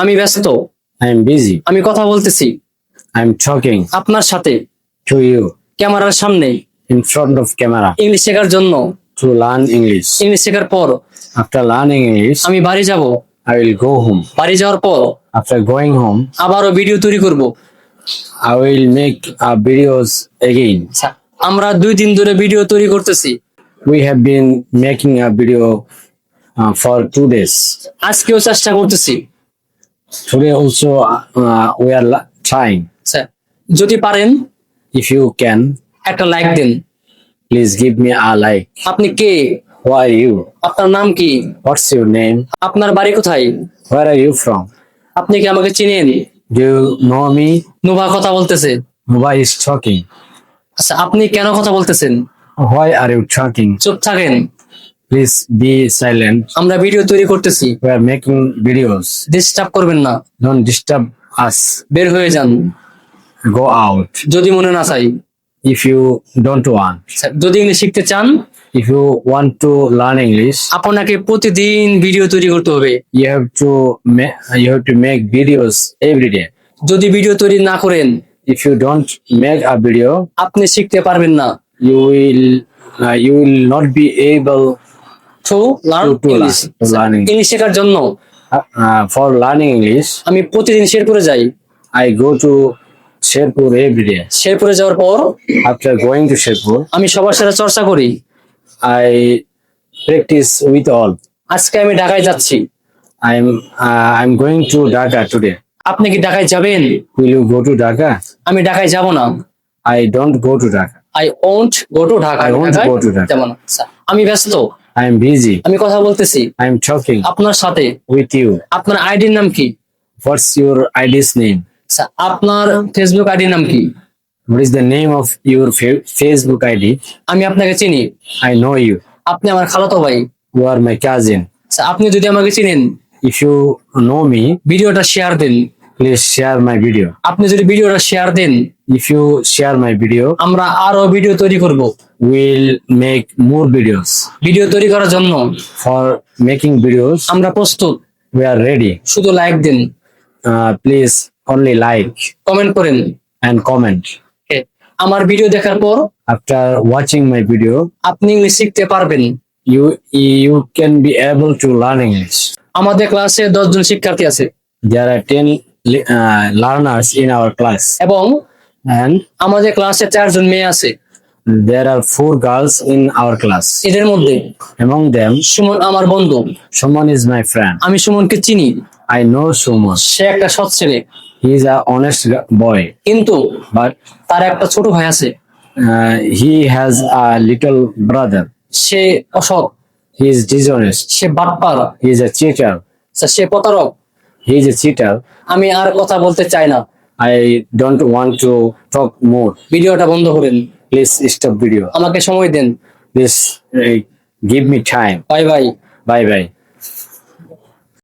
আমি ব্যস্ত। I am busy আমি কথা বলতেছি। আই এম টকিং আপনার সাথে। টু ইউ ক্যামেরার সামনে। In front of camera English শেখার জন্য। টু লার্ন ইংলিশ ইংলিশ শেখার পর আফটার লার্নিং ইংলিশ আমি বাড়ি যাব। আই উইল গো হোম বাড়ি যাওয়ার পর আফটার গোয়িং হোম আবারও ভিডিও তৈরি করব। I will make a videos again আমরা দুই দিন ধরে ভিডিও তৈরি করতেছি। We have been making a video for two days আজকেও চেষ্টা করতেছি। Today also uh, we are la- trying. আচ্ছা, যদি পারেন If you can, একটা লাইক দিন please give me a like. আপনি কে Who are you? আপনার নাম কি What's your name? আপনার বাড়ি কোথায় Where are you from? আপনি কি আমাকে চিনেন Do you know me? Nova কথা বলতেছে Why is talking? আচ্ছা আপনি কেন কথা বলতেছেন Why are you talking? চুপ থাকেন Please be silent. আমরা ভিডিও তৈরি করতেছি We are making videos. Disturb করবেন না Don't disturb us. বের হয়ে যান Go out. যদি মনে না চাই If you don't want. আচ্ছা, যদি ইংলিশ শিখতে চান If you want to learn English, আপনাকে প্রতিদিন ভিডিও তৈরি করতে হবে you have to you have to make videos every day. যদি ভিডিও তৈরি না করেন If you don't make a video, আপনি শিখতে পারবেন না you will uh, you will not be able শেখার জন্য। ফর লার্নিং ইংলিশ আমি প্রতিদিন শেরপুরে যাই। I go to Sherpur everyday শেরপুরে যাওয়ার পর আফটার গোয়িং টু শেরপুর আমি সবার সাথে চর্চা করি। আই প্র্যাকটিস উইথ অল আজকে আমি ঢাকায় যাচ্ছি। I am I am going to Dhaka today আপনি কি ঢাকায় যাবেন? উইল গো টু ঢাকা আমি ঢাকায় যাব না। I don't go to Dhaka I won't go to Dhaka I won't go to আমি ব্যস্ত। আই এম বিজি আমি কথা বলতেছি। আই এম টকিং আপনার সাথে। উইথ ইউ আপনার আইডির নাম কি? হোয়াটস ইউর আইডিস নেম আপনার ফেসবুক আইডি নাম কি? What is the name of your Facebook ID আমি আপনাকে চিনি। আই নো ইউ আপনি আমার খালাতো ভাই। ইউ আর মাই কাজিন আপনি যদি আমাকে চিনেন ইফ ইউ নো মি ভিডিওটা শেয়ার দিন। প্লিজ শেয়ার মাই ভিডিও আপনি যদি ভিডিওটা share then if you share my video আমরা আরও ভিডিও তৈরি করব। Will make more videos video তৈরি করার জন্য ফর মেকিং ভিডিওস আমরা প্রস্তুত। উই আর রেডি শুধু লাইক দিন। প্লিজ অনলি লাইক কমেন্ট করেন। এন্ড কমেন্ট আমার ভিডিও দেখার পর আফটার ওয়াচিং মাই ভিডিও আপনি ইংলিশ শিখতে পারবেন। You you can be able to learn English আমাদের ক্লাসে দশজন শিক্ষার্থী আছে। There are ten learners in our class এবং এন্ড আমাদের ক্লাসে চারজন মেয়ে আছে। There are four girls in our class. এদের মধ্যে Among them, সুমন আমার বন্ধু Suman is my friend. আমি সুমনকে চিনি I know Suman. সে একটা সৎ ছেলে He is a honest boy, কিন্তু but তার একটা ছোট ভাই আছে uh, he has a little brother. সে অসৎ He is dishonest. সে বাটপার He is a cheater. সে প্রতারক He is a cheater. আমি আর কথা বলতে চাই না I don't want to talk more. ভিডিওটা বন্ধ করেন Please stop video. আমাকে সময় দেন uh, give me time. Bye bye Bye bye.